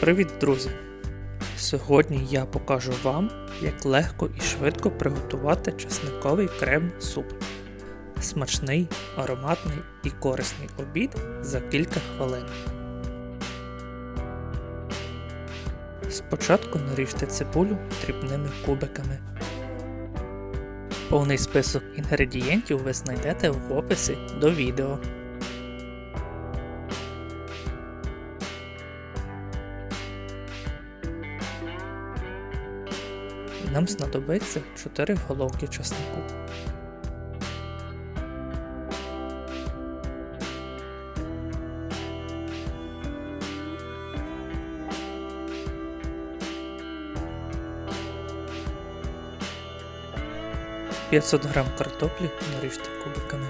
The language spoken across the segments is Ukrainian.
Привіт, друзі! Сьогодні я покажу вам, як легко і швидко приготувати часниковий крем-суп. Смачний, ароматний і корисний обід за кілька хвилин. Спочатку наріжте цибулю дрібними кубиками. Повний список інгредієнтів ви знайдете в описі до відео. Нам знадобиться 4 головки часнику. П'ятсот грам картоплі наріжте кубиками.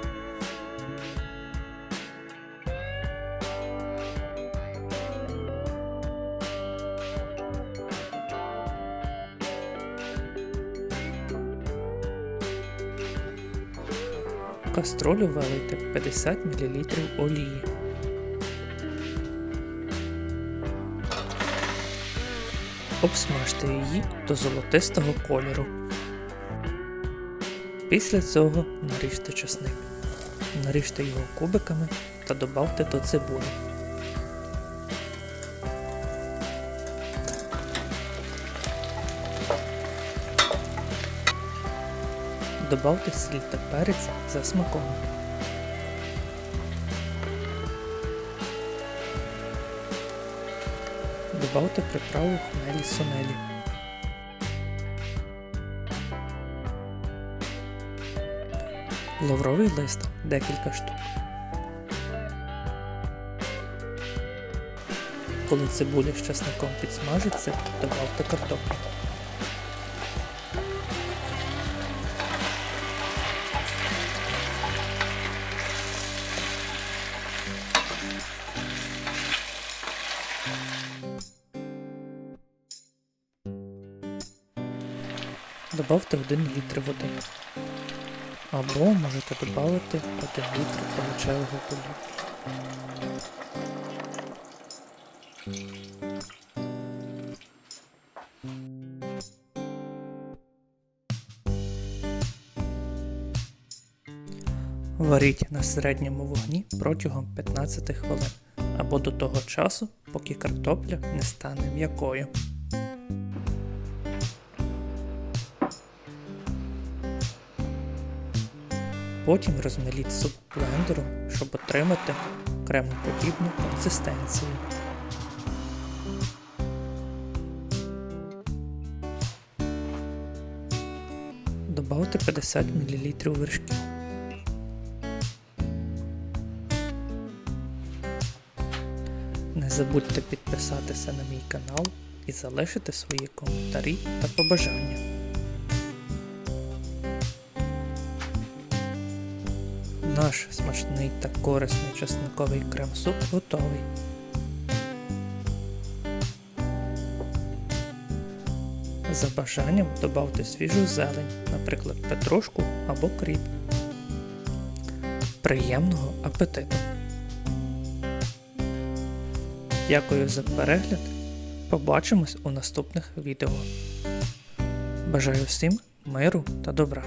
В валите вилийте 50 мл олії. Обсмажте її до золотистого кольору. Після цього наріжте чесник. Наріжте його кубиками та добавте до цибулі. Добавте сіль та перець за смаком. Добавте приправу хмелі сунелі. Лавровий лист декілька штук. Коли цибуля з часником підсмажиться, добавте картоплю. Добавте 1 літр води. Або можете додати 1 літр овочевого пилу. Варіть на середньому вогні протягом 15 хвилин або до того часу, поки картопля не стане м'якою. Потім розмеліть суп блендером, щоб отримати кремоподібну консистенцію. Добавте 50 мл вершків. Не забудьте підписатися на мій канал і залишити свої коментарі та побажання. Наш смачний та корисний часниковий крем-суп готовий. За бажанням додавте свіжу зелень, наприклад, петрушку або кріп. Приємного апетиту! Дякую за перегляд. Побачимось у наступних відео. Бажаю всім миру та добра!